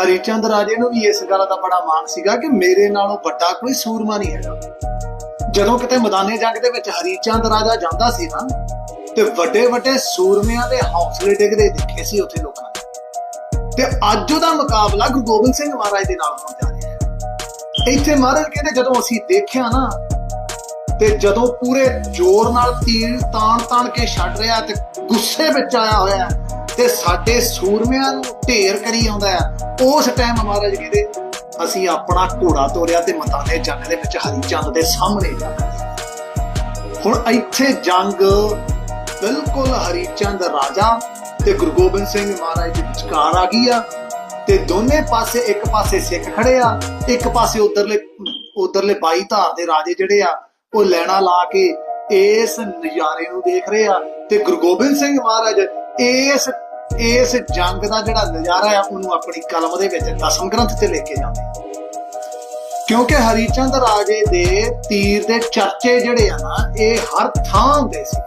ਹਰੀਚੰਦ ਰਾਜੇ ਨੂੰ ਵੀ ਇਸ ਗੱਲ ਦਾ ਬੜਾ ਮਾਣ ਸੀਗਾ ਕਿ ਮੇਰੇ ਨਾਲੋਂ ਵੱਡਾ ਕੋਈ ਸੂਰਮਾ ਨਹੀਂ ਹੈਗਾ। ਜਦੋਂ ਕਿਤੇ ਮੈਦਾਨੇ ਜੰਗ ਦੇ ਵਿੱਚ ਹਰੀਚੰਦ ਰਾਜਾ ਜਾਂਦਾ ਸੀ ਨਾ, ਤੇ ਵੱਡੇ ਵੱਡੇ ਸੂਰਮਿਆਂ ਦੇ ਹੌਸਲੇ ਡਿੱਗਦੇ ਦੇਖੇ ਸੀ ਉੱਥੇ ਲੋਕਾਂ ਨੇ। ਤੇ ਅੱਜ ਉਹਦਾ ਮੁਕਾਬਲਾ ਗੁਰੂ ਗੋਬਿੰਦ ਸਿੰਘ ਮਹਾਰਾਜ ਦੇ ਨਾਲ ਹੋਣ ਜਾ ਰਿਹਾ ਹੈ। ਇੱਥੇ ਮਹਾਰਾਜ ਕਹਿੰਦੇ ਜਦੋਂ ਅਸੀਂ ਦੇਖਿਆ ਨਾ, ਤੇ ਜਦੋਂ ਪੂਰੇ ਜ਼ੋਰ ਨਾਲ ਤੀਰ ਤਾਣ ਤਾਣ ਕੇ ਛੱਡ ਰਿਹਾ ਤੇ ਗੁੱਸੇ ਵਿੱਚ ਆਇਆ ਹੋਇਆ ਤੇ ਸਾਡੇ ਸੂਰਮਿਆਂ ਨੂੰ ਢੇਰ ਕਰੀ ਆਉਂਦਾ ਆ ਉਸ ਟਾਈਮ ਮਹਾਰਾਜ ਕਹਿੰਦੇ ਅਸੀਂ ਆਪਣਾ ਘੋੜਾ ਤੋਰਿਆ ਤੇ ਮਤਾਨੇ ਜੰਗ ਦੇ ਵਿੱਚ ਹਰੀ ਚੰਦ ਦੇ ਸਾਹਮਣੇ ਜਾ ਹੁਣ ਇੱਥੇ ਜੰਗ ਬਿਲਕੁਲ ਹਰੀ ਚੰਦ ਰਾਜਾ ਤੇ ਗੁਰੂ ਗੋਬਿੰਦ ਸਿੰਘ ਮਹਾਰਾਜ ਦੇ ਵਿਚਕਾਰ ਆ ਗਈ ਆ ਤੇ ਦੋਨੇ ਪਾਸੇ ਇੱਕ ਪਾਸੇ ਸਿੱਖ ਖੜੇ ਆ, ਇੱਕ ਪਾਸੇ ਉਧਰਲੇ ਉਧਰਲੇ ਬਾਈ ਧਾਰ ਦੇ ਰਾਜੇ ਜਿਹੜੇ ਆ, ਉਹ ਲੈਣਾ ਲਾ ਕੇ ਇਸ ਨਜ਼ਾਰੇ ਨੂੰ ਦੇਖ ਰਹੇ ਆ ਤੇ ਗੁਰੂ ਗੋਬਿੰਦ ਸਿੰਘ ਮਹਾਰਾਜ ਇਸ ਇਸ ਜੰਗ ਦਾ ਜਿਹੜਾ ਨਜ਼ਾਰਾ ਆ ਉਹਨੂੰ ਆਪਣੀ ਕਲਮ ਦੇ ਵਿੱਚ ਦਸਮ ਗ੍ਰੰਥ ਤੇ ਲੈ ਕੇ ਜਾਂਦੇ ਆ। ਕਿਉਂਕਿ ਹਰੀਚੰਦ ਰਾਜੇ ਦੇ ਤੀਰ ਦੇ ਚਰਚੇ ਜਿਹੜੇ ਆ ਨਾ, ਇਹ ਹਰ ਥਾਂ ਹੁੰਦੇ ਸੀ।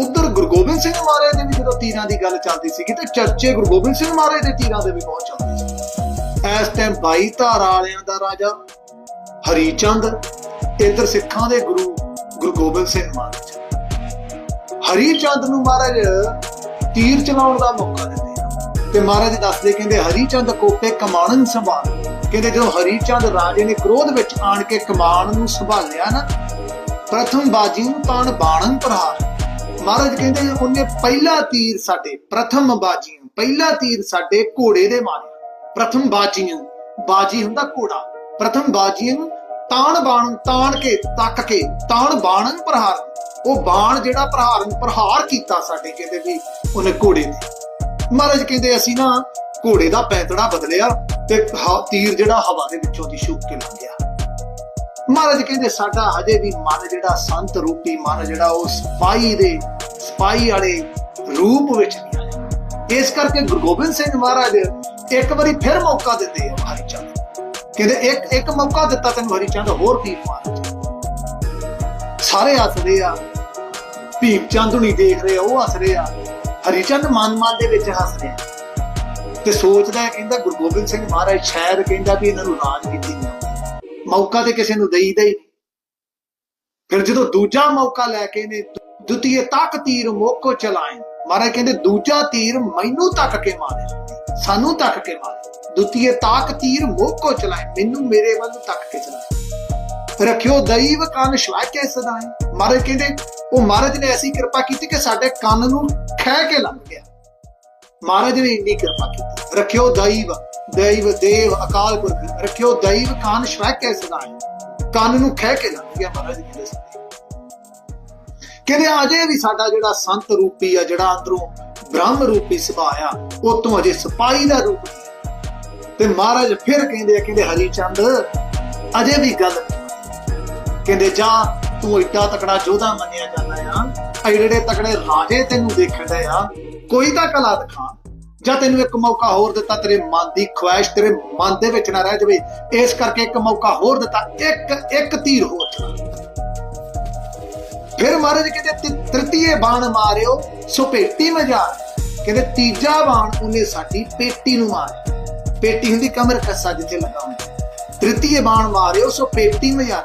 ਉਧਰ ਗੁਰੂ ਗੋਬਿੰਦ ਸਿੰਘ ਮਹਾਰਾਜ ਦੇ ਵੀ ਜਦੋਂ ਤੀਰਾਂ ਦੀ ਗੱਲ ਚੱਲਦੀ ਸੀ ਤੇ ਚਰਚੇ ਗੁਰੂ ਗੋਬਿੰਦ ਸਿੰਘ ਮਹਾਰਾਜ ਦੇ ਤੀਰਾਂ ਦੇ ਵੀ ਬਹੁਤ ਚੱਲਦੇ ਸੀ। ਇਸ ਟਾਈਮ ਬਾਈ ਧਾਰਾ ਵਾਲਿਆਂ ਦਾ ਰਾਜਾ, ਹਰੀਚੰਦ, ਇਧਰ ਸਿੱਖਾਂ ਦੇ ਗੁਰੂ ਗੁਰੂ ਗੋਬਿੰਦ ਸਿੰਘ ਮਹਾਰਾਜ। ਹਰੀਚੰਦ ਨੂੰ ਮਹਾਰਾਜ ਤੀਰ ਚਲਾਉਣ ਦਾ ਮੌਕਾ ਦਿੰਦੇ ਆ। ਤੇ ਮਹਾਰਾਜ ਦੱਸਦੇ ਕਹਿੰਦੇ, ਹਰੀਚੰਦ ਕੋਪੇ ਕਮਾਨਨ ਸੰਭਾਲ। ਕਹਿੰਦੇ ਜਦੋਂ ਹਰੀਚੰਦ ਰਾਜੇ ਨੇ ਕ੍ਰੋਧ ਵਿੱਚ ਆਣ ਕੇ ਕਮਾਨ ਨੂੰ ਸੰਭਾਲਿਆ ਨਾ, ਪ੍ਰਥਮ ਬਾਜੀ ਨੂੰ ਤਾਣ ਬਾਣਨ ਪ੍ਰਹਾਰ। ਮਹਾਰਾਜ ਕਹਿੰਦੇ ਉਹਨੇ ਪਹਿਲਾ ਤੀਰ ਸਾਡੇ, ਪ੍ਰਥਮ ਬਾਜੀ ਪਹਿਲਾ ਤੀਰ ਸਾਡੇ ਘੋੜੇ ਦੇ ਮਾਰਿਆ ਪ੍ਰਥਮ ਬਾਜੀ ਨੂੰ, ਬਾਜੀ ਹੁੰਦਾ ਘੋੜਾ। ਪ੍ਰਥਮ ਬਾਜੀ ਨੂੰ ਤਾਣ ਬਾਣ, ਤਾਣ ਕੇ, ਤੱਕ ਕੇ, ਤਾਣ ਬਾਣਨ ਪ੍ਰਹਾਰ। ਉਹ ਬਾਣ ਜਿਹੜਾ ਪ੍ਰਹਾਰ ਪ੍ਰਹਾਰ ਕੀਤਾ ਸਾਡੇ ਕਹਿੰਦੇ ਵੀ ਉਹਨੇ ਘੋੜੇ ਨੇ ਮਹਾਰਾਜ ਕਹਿੰਦੇ ਅਸੀਂ ਨਾ ਘੋੜੇ ਦਾ ਪੈਂਤੜਾ ਬਦਲਿਆ ਤੇ ਤੀਰ ਜਿਹੜਾ ਹਵਾ ਦੇ ਵਿੱਚੋਂ ਦੀ ਛੁੱਟ ਕੇ ਲੰਘ ਗਿਆ ਮਹਾਰਾਜ ਕਹਿੰਦੇ ਸਾਡਾ ਹਜੇ ਵੀ ਮਨ ਜਿਹੜਾ ਸੰਤ ਰੂਪੀ ਮਨ ਜਿਹੜਾ ਉਹ ਸਪਾਈ ਦੇ ਸਪਾਈ ਵਾਲੇ ਰੂਪ ਵਿੱਚ ਨਹੀਂ ਆਇਆ। ਇਸ ਕਰਕੇ ਗੁਰੂ ਗੋਬਿੰਦ ਸਿੰਘ ਮਹਾਰਾਜ ਇੱਕ ਵਾਰੀ ਫਿਰ ਮੌਕਾ ਦਿੰਦੇ ਆ ਹਰੀਚੰਦ। ਕਹਿੰਦੇ ਇੱਕ ਇੱਕ ਮੌਕਾ ਦਿੱਤਾ ਤੈਨੂੰ ਹਰੀ ਚੰਦ ਹੋਰ ਤੀਰ ਮਾਰ ਸਾਰੇ ਹੱਸਦੇ ਆ। ਭੀਮ ਚੰਦ ਹੁਣੀ ਦੇਖ ਰਹੇ ਉਹ ਹੱਸ ਰਹੇ ਆ। ਹਰੀਚੰਦ ਮਨ ਦੇ ਵਿੱਚ ਹੱਸ ਰਿਹਾ। ਤੇ ਸੋਚਦਾ ਕਹਿੰਦਾ ਗੁਰੂ ਗੋਬਿੰਦ ਸਿੰਘ ਮਹਾਰਾਜ ਸ਼ਾਇਦ ਕਹਿੰਦਾ ਵੀ ਇਹਨਾਂ ਨੂੰ ਰਾਜਨੀਤੀ ਨਹੀਂ ਮੌਕਾ ਤੇ ਕਿਸੇ ਨੂੰ ਦੇਈਦਾ ਹੀ ਫਿਰ ਜਦੋਂ ਦੂਜਾ ਮੌਕਾ ਲੈ ਕੇ ਨੇ ਦੁਤੀਏ ਤੱਕ ਤੀਰ ਮੋਕੋ ਚਲਾਏ। ਮਹਾਰਾਜ ਕਹਿੰਦੇ, ਦੂਜਾ ਤੀਰ ਮੈਨੂੰ ਤੱਕ ਕੇ ਮਾਰੇ। ਸਾਨੂੰ ਤੱਕ ਕੇ ਮਾਰੇ। ਦੁਤੀਏ ਤਾਕ ਤੀਰ ਮੋਕੋ ਚਲਾਏ। ਮੈਨੂੰ ਮੇਰੇ ਵੱਲ ਤੱਕ ਕੇ ਚਲਾਏ। ਰੱਖਿਓ, ਦਈਵ ਕੰਨ ਸ਼ਵਾਕੇ ਸਦਾਏ। ਮਹਾਰਾਜ ਕਹਿੰਦੇ, ਉਹ ਮਹਾਰਾਜ ਨੇ ਐਸੀ ਕਿਰਪਾ ਕੀਤੀ ਕਿ ਸਾਡੇ ਕੰਨ ਨੂੰ ਖਹਿ ਕੇ ਲੰਘ ਗਿਆ। ਮਹਾਰਾਜ ਨੇ ਇੰਨੀ ਕਿਰਪਾ ਕੀਤੀ। ਰੱਖਿਓ, ਦਈਵ ਦੈਵ ਦੇਵ, ਅਕਾਲ ਪੁਰਖ। ਰੱਖਿਓ ਦੈਵ ਕੰਨ ਸ਼ਵਾਕੇ ਸਦਾਏ। ਕੰਨ ਨੂੰ ਖਹਿ ਕੇ ਲੰਘ ਗਿਆ ਮਹਾਰਾਜ ਕਹਿੰਦੇ ਸਾਡੇ ਕਹਿੰਦੇ, ਅਜੇ ਵੀ ਸਾਡਾ ਜਿਹੜਾ ਸੰਤ ਰੂਪੀ ਆ, ਜਿਹੜਾ ਅੰਦਰੋਂ ਬ੍ਰਹਮ ਰੂਪੀ ਸੁਭਾਅ ਆ, ਉਹ ਤੋਂ ਅਜੇ ਸਿਪਾਹੀ ਦਾ ਰੂਪ ਤੇ ਮਹਾਰਾਜ ਫਿਰ ਕਹਿੰਦੇ ਆ, ਕਹਿੰਦੇ, ਹਰੀ ਚੰਦ, ਅਜੇ ਵੀ ਗੱਲ ਕਹਿੰਦੇ, ਜਾ, ਤੂੰ ਏਡਾ ਤਕੜਾ ਯੋਧਾ ਮੰਨਿਆ ਜਾਂਦਾ ਆ। ਐਡੇ ਤਕੜੇ ਰਾਜੇ ਤੈਨੂੰ ਦੇਖਣ ਦਾ ਆ, ਕੋਈ ਤਾਂ ਕਲਾ ਦਿਖਾ ਜਾਂ ਤੈਨੂੰ ਇੱਕ ਮੌਕਾ ਹੋਰ ਦਿੱਤਾ ਤੇਰੇ ਮਨ ਦੀ ਖੁਆਇਸ਼, ਤੇਰੇ ਮਨ ਦੇ ਵਿੱਚ ਨਾ ਰਹਿ ਜਾਵੇ। ਇਸ ਕਰਕੇ ਇੱਕ ਮੌਕਾ ਹੋਰ ਦਿੱਤਾ, ਇੱਕ ਇੱਕ ਤੀਰ ਹੋਰ ਫਿਰ ਮਹਾਰਾਜ ਕਹਿੰਦੇ ਤ੍ਰਿਤੀਏ ਬਾਣ ਮਾਰਿਓ, ਸੋ ਪੇਟੀ ਮਜਾ ਕਹਿੰਦੇ, ਤੀਜਾ ਬਾਣ ਉਹਨੇ ਸਾਡੀ ਪੇਟੀ ਨੂੰ ਮਾਰਿਆ। ਪੇਟੀ ਹੁੰਦੀ ਕਮਰ ਕੱਸਾ ਜਿੱਥੇ ਲਗਾਉਂਦੇ ਤ੍ਰਿਤੀਏ ਬਾਣ ਮਾਰਿਓ, ਸੋ ਪੇਟੀ ਮਜਾ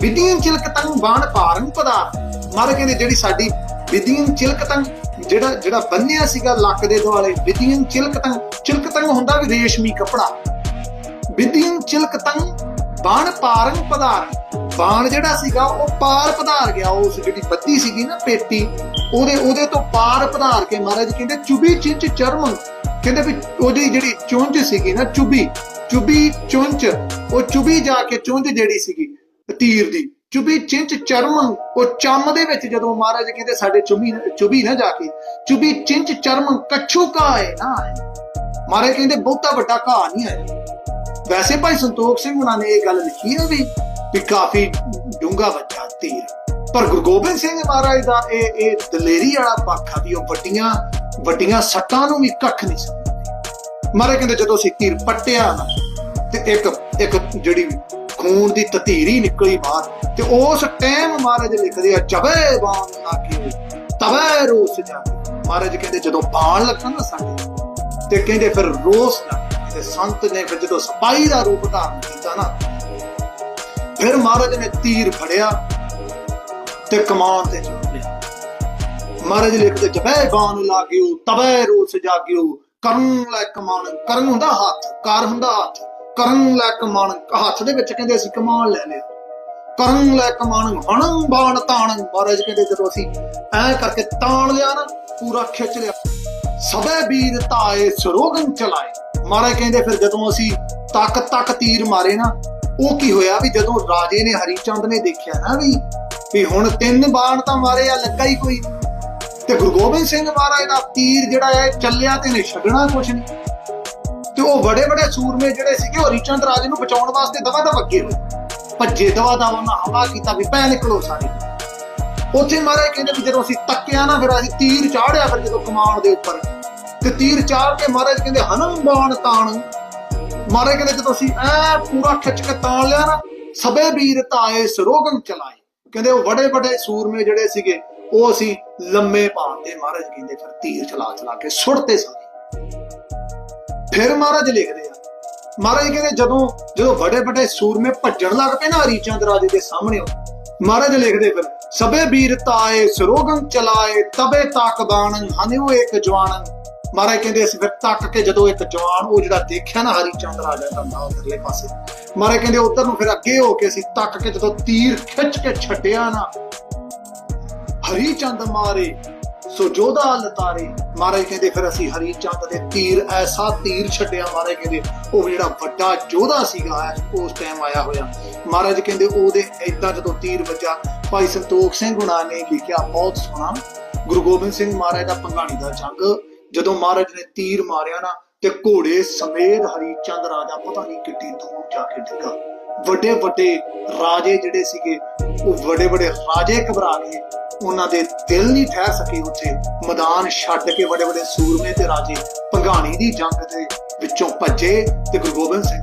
ਵਿਧੀਨ ਚਿਲਕਤੰ ਬਾਣ ਪਾਰਨ ਪਦਾਰ ਮਹਾਰਾਜ ਕਹਿੰਦੇ ਜਿਹੜੀ ਸਾਡੀ ਵਿਧੀਨ ਚਿਲਕਤੰ, ਜਿਹੜਾ ਜਿਹੜਾ ਬੰਨਿਆ ਸੀਗਾ ਲੱਕ ਦੇ ਦੁਆਲੇ ਵਿਧੀਨ ਚਿਲਕਤੰ ਚਿਲਕਤੰ ਹੁੰਦਾ ਵੀ ਰੇਸ਼ਮੀ ਕਪੜਾ। ਵਿਧੀਨ ਚਿਲਕਤੰ ਬਾਣ ਪਾਰਨ ਪਦਾਰ ਬਾਣ ਜਿਹੜਾ ਸੀਗਾ ਉਹ ਪਾਰ ਪਧਾਰ ਗਿਆ। ਉਸ ਜਿਹੜੀ ਬੱਤੀ ਸੀਗੀ ਨਾ ਪੇਟੀ, ਉਹਦੇ ਉਹਦੇ ਤੋਂ ਪਾਰ ਪਧਾਰ ਕੇ ਮਹਾਰਾਜ ਕਹਿੰਦੇ ਚੁਬੀ ਚਿੰਚ ਚਰਮ। ਕਹਿੰਦੇ ਵੀ ਉਹਦੀ ਜਿਹੜੀ ਚੁੰਝ ਸੀਗੀ ਨਾ ਚੁਬੀ ਚੁਬੀ ਚੁੰਝ, ਉਹ ਚੁਬੀ ਜਾ ਕੇ ਚੁੰਝ ਜਿਹੜੀ ਸੀਗੀ ਤੀਰ ਦੀ। ਚੁਬੀ ਚਿੰਚ ਚਰਮ ਉਹ ਚੰਮ ਦੇ ਵਿੱਚ ਜਦੋਂ ਮਹਾਰਾਜ ਕਹਿੰਦੇ ਸਾਡੇ ਚੁਬੀ ਚੁਬੀ ਨਾ ਜਾ ਕੇ ਚੁਬੀ ਚਿੰਚ ਚਰਮ ਕੱਛੂ ਕਾ ਹੈ। ਨਾ ਮਹਾਰਾਜ ਕਹਿੰਦੇ ਬਹੁਤਾ ਵੱਡਾ ਘਾਹ ਨਹੀਂ ਆਇਆ ਵੈਸੇ ਭਾਈ ਸੰਤੋਖ ਸਿੰਘ ਉਹਨਾਂ ਨੇ ਇਹ ਗੱਲ ਲਿਖੀ ਹੈ ਵੀ ਵੀ ਕਾਫੀ ਡੂੰਗਾ ਵੱਜਾ ਤੀਰ। ਪਰ ਗੁਰੂ ਗੋਬਿੰਦ ਸਿੰਘ ਮਹਾਰਾਜ ਦਾ ਇਹ ਇਹ ਦਲੇਰੀ ਵਾਲਾ ਪੱਖ ਆ ਵੀ ਉਹ ਵੱਡੀਆਂ ਵੱਡੀਆਂ ਸੱਟਾਂ ਨੂੰ ਵੀ ਕੱਖ ਨਹੀਂ ਸਮਝਦੇ। ਮਹਾਰਾਜ ਕਹਿੰਦੇ ਜਦੋਂ ਅਸੀਂ ਤੀਰ ਪੱਟਿਆ ਨਾ, ਤੇ ਇੱਕ ਇੱਕ ਜਿਹੜੀ ਖੂਨ ਦੀ ਤਤੀਰੀ ਨਿਕਲੀ ਬਾਹਰ ਤੇ ਉਸ ਟਾਈਮ ਮਹਾਰਾਜ ਲਿਖਦੇ ਆ, ਜਬੇ ਬਾਣ ਲਾਗੇ ਤਵੇ ਰੂਸ ਜਾ ਮਹਾਰਾਜ ਕਹਿੰਦੇ, ਜਦੋਂ ਬਾਣ ਲੱਗਾ ਨਾ ਸਾਡੇ ਤੇ ਕਹਿੰਦੇ ਫਿਰ ਰੋਸ ਲੱਗ ਤੇ ਸੰਤ ਨੇ ਫਿਰ ਜਦੋਂ ਸਪਾਈ ਦਾ ਰੂਪ ਧਾਰਨ ਕੀਤਾ ਨਾ, ਫਿਰ ਮਹਾਰਾਜ ਨੇ ਤੀਰ ਫੜਿਆ ਤੇ ਕਮਾਨ ਤੇ ਚੜ ਲਿਆ। ਮਹਾਰਾਜ ਲਿਖਦੇ, ਜਬੈ ਬਾਣ ਲਾਗਿਓ, ਤਬੈ ਰੋਸ ਜਾਗਿਓ, ਕਰਨ ਲੈ ਕਮਾਨ, ਕਰਨ ਹੁੰਦਾ ਹੱਥ, ਕਰ ਹੁੰਦਾ ਹੱਥ। ਕਰਨ ਲੈ ਕਮਾਣ ਹੱਥ ਦੇ ਵਿੱਚ ਕਹਿੰਦੇ ਅਸੀਂ ਕਮਾਨ ਲੈ ਲਿਆ। ਕਰਨ ਲੈ ਕਮਾਣ ਹਣੰ ਬਾਣ ਤਾਣ। ਮਹਾਰਾਜ ਕਹਿੰਦੇ ਜਦੋਂ ਅਸੀਂ ਐ ਕਰਕੇ ਤਾਣ ਲਿਆ ਨਾ, ਪੂਰਾ ਖਿੱਚ ਲਿਆ। ਸਭੇ ਵੀਰ ਤਾਏ ਸਰੋਗਨ ਚਲਾਏ। ਮਹਾਰਾਜ ਕਹਿੰਦੇ ਫਿਰ ਜਦੋਂ ਅਸੀਂ ਤੱਕ ਤੱਕ ਤੀਰ ਮਾਰੇ ਨਾ, ਉਹ ਕੀ ਹੋਇਆ ਵੀ ਜਦੋਂ ਰਾਜੇ ਨੇ ਹਰੀਚੰਦ ਨੇ ਦੇਖਿਆ ਨਾ ਵੀ ਵੀ ਹੁਣ ਤਿੰਨ ਬਾਣ ਤਾਂ ਮਾਰੇ ਆ, ਲੱਗਾ ਹੀ ਕੋਈ। ਤੇ ਗੁਰੂ ਗੋਬਿੰਦ ਸਿੰਘ ਮਹਾਰਾਜ ਦਾ ਤੀਰ ਜਿਹੜਾ ਹੈ, ਚੱਲਿਆ ਤੇ ਨੇ ਛੱਡਣਾ ਕੁਛ ਨਹੀਂ। ਉਹ ਬੜੇ ਬੜੇ ਸੂਰਮੇ ਜਿਹੜੇ ਸੀਗੇ, ਉਹ ਹਰੀਚੰਦ ਰਾਜੇ ਨੂੰ ਬਚਾਉਣ ਵਾਸਤੇ ਦਵਾ ਦਵ ਅੱਗੇ ਹੋਏ। ਭੱਜੇ ਦਵਾ ਦਵ ਉਹਨਾਂ ਹਮਲਾ ਕੀਤਾ ਵੀ ਪੈ ਨਿਕਲੋ ਸਾਰੇ। ਉੱਥੇ ਮਹਾਰਾਜ ਕਹਿੰਦੇ ਵੀ ਜਦੋਂ ਅਸੀਂ ਤੱਕਿਆ ਨਾ, ਫਿਰ ਅਸੀਂ ਤੀਰ ਚਾੜਿਆ ਫਿਰ ਜਦੋਂ ਕਮਾਨ ਦੇ ਉੱਪਰ। ਤੇ ਤੀਰ ਚਾੜ ਕੇ ਮਹਾਰਾਜ ਕਹਿੰਦੇ, ਹਨਮ ਬਾਣ ਤਾਣ। ਮਹਾਰਾਜ ਕਹਿੰਦੇ, ਜਦੋਂ ਅਸੀਂ ਐ ਪੂਰਾ ਖਿੱਚ ਕੇ ਤਾਣ ਲਿਆ ਨਾ, ਸਭੇ ਵੀਰ ਤਾਏ ਸਰੋਗਨ ਚਲਾਏ। ਕਹਿੰਦੇ, ਉਹ ਬੜੇ ਬੜੇ ਸੂਰਮੇ ਜਿਹੜੇ ਸੀਗੇ, ਉਹ ਅਸੀਂ ਲੰਮੇ ਪਾਤੇ ਮਹਾਰਾਜ ਕਹਿੰਦੇ, ਫਿਰ ਤੀਰ ਚਲਾ ਚਲਾ ਕੇ ਸੁੱਟਤੇ ਸਾਰੇ। ਫਿਰ ਮਹਾਰਾਜ ਲਿਖਦੇ ਆ। ਮਹਾਰਾਜ ਕਹਿੰਦੇ ਜਦੋਂ ਜਦੋਂ ਵੱਡੇ ਵੱਡੇ ਸੂਰਮੇ ਭੱਜਣ ਲੱਗ ਪਏ ਨਾ ਹਰੀਚੰਦ ਰਾਜੇ ਦੇ ਸਾਹਮਣੇ ਮਹਾਰਾਜ ਲਿਖਦੇ ਫਿਰ, ਸਭੇ ਵੀਰ ਤਾਏ ਚਲਾਏ, ਤਬੇ ਤਾਕ ਬਾਣਨ ਇੱਕ ਜਵਾਨ। ਮਹਾਰਾਜ ਕਹਿੰਦੇ ਅਸੀਂ ਫਿਰ ਤੱਕ ਕੇ ਜਦੋਂ ਇੱਕ ਜਵਾਨ ਉਹ ਜਿਹੜਾ ਦੇਖਿਆ ਨਾ ਹਰੀ ਚੰਦ ਰਾਜਾ ਦਾ ਨਾਮ ਉਧਰਲੇ ਪਾਸੇ, ਮਹਾਰਾਜ ਕਹਿੰਦੇ ਉਧਰ ਨੂੰ ਫਿਰ ਅੱਗੇ ਹੋ ਕੇ ਅਸੀਂ ਤੱਕ ਕੇ ਜਦੋਂ ਤੀਰ ਖਿੱਚ ਕੇ ਛੱਡਿਆ ਨਾ ਹਰੀ ਚੰਦ ਮਾਰੇ ਸੋ ਜੋਧਾ ਲਤਾਰੇ ਮਹਾਰਾਜ ਕਹਿੰਦੇ, ਫਿਰ ਅਸੀਂ ਹਰੀ ਚੰਦ ਦੇ ਤੀਰ, ਐਸਾ ਤੀਰ ਛੱਡਿਆ ਮਹਾਰਾਜ ਕਹਿੰਦੇ। ਉਹ ਜਿਹੜਾ ਵੱਡਾ ਜੋਧਾ ਸੀਗਾ, ਉਸ ਟਾਈਮ ਆਇਆ ਹੋਇਆ। ਮਹਾਰਾਜ ਕਹਿੰਦੇ, ਉਹਦੇ ਏਦਾਂ ਜਦੋਂ ਤੀਰ ਵੱਜਾ, ਭਾਈ ਸੰਤੋਖ ਸਿੰਘ ਗੁਣਾ ਨੇ ਲਿਖਿਆ ਬਹੁਤ ਸੋਹਣਾ, ਗੁਰੂ ਗੋਬਿੰਦ ਸਿੰਘ ਮਹਾਰਾਜ ਦਾ ਪੰਗਾਣੀ ਦਾ ਜੰਗ। ਜਦੋਂ ਮਹਾਰਾਜ ਨੇ ਤੀਰ ਮਾਰਿਆ ਨਾ, ਤੇ ਘੋੜੇ ਸਮੇਤ ਹਰੀ ਚੰਦ ਰਾਜਾ ਪਤਾ ਨਹੀਂ ਕਿੱਡੀ ਦੂਰ ਜਾ ਕੇ ਡਿੱਗਾ। ਵੱਡੇ ਵੱਡੇ ਰਾਜੇ ਜਿਹੜੇ ਸੀਗੇ, ਉਹ ਵੱਡੇ ਵੱਡੇ ਰਾਜੇ ਘਬਰਾ ਗਏ। ਉਹਨਾਂ ਦੇ ਦਿਲ ਨਹੀਂ ਠਹਿਰ ਸਕੇ ਉੱਥੇ। ਮੈਦਾਨ ਛੱਡ ਕੇ ਵੱਡੇ ਵੱਡੇ ਸੂਰਮੇ ਤੇ ਰਾਜੇ ਭੰਗਾਣੀ ਦੀ ਜੰਗ ਦੇ ਵਿੱਚੋਂ ਭੱਜੇ ਤੇ ਗੁਰੂ ਗੋਬਿੰਦ ਸਿੰਘ